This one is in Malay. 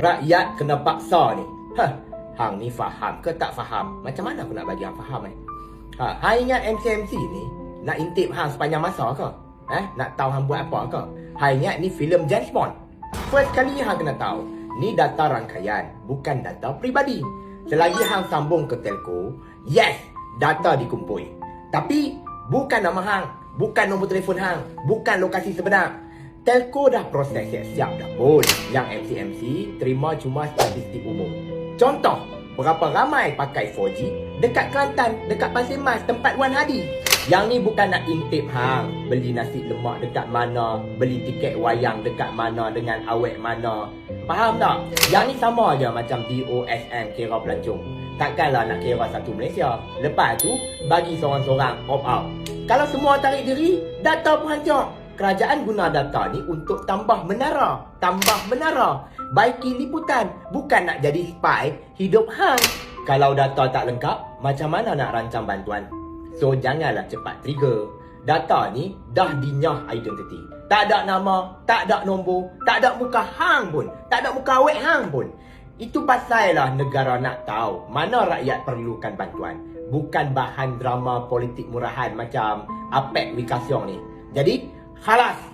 rakyat kena paksa ni. Hah, hang ni faham ke tak faham? Macam mana aku nak bagi hang faham eh? Ha, hang ingat MC-MC ni nak intip hang sepanjang masa ke? Eh, nak tahu hang buat apa ke? Hang ingat ni filem James Bond. First kali hang kena tahu, ni data rangkaian, bukan data peribadi. Selagi hang sambung ke telco, yes, data dikumpul. Tapi bukan nama hang, bukan nombor telefon hang, bukan lokasi sebenar. Telco dah proses siap-siap dah pun. Yang MC-MC terima cuma statistik umum. Contoh, berapa ramai pakai 4G dekat Kelantan, dekat Pasir Mas, tempat Wan Hadi. Yang ni bukan nak intip hang Beli nasi lemak dekat mana Beli tiket wayang dekat mana Dengan awet mana Faham tak? Yang ni sama je macam DOSM kira pelancong Takkanlah nak kira satu Malaysia Lepas tu bagi seorang-seorang opt out Kalau semua tarik diri Data pun hancur Kerajaan guna data ni untuk tambah menara Tambah menara Baiki liputan Bukan nak jadi spy Hidup hang Kalau data tak lengkap Macam mana nak rancang bantuan? So janganlah cepat trigger. Data ni dah dinyah identity. Tak ada nama, tak ada nombor, tak ada muka hang pun, tak ada muka awet hang pun. Itu pasal lah negara nak tahu mana rakyat perlukan bantuan. Bukan bahan drama politik murahan macam Apek Wikasyong ni. Jadi, 好了。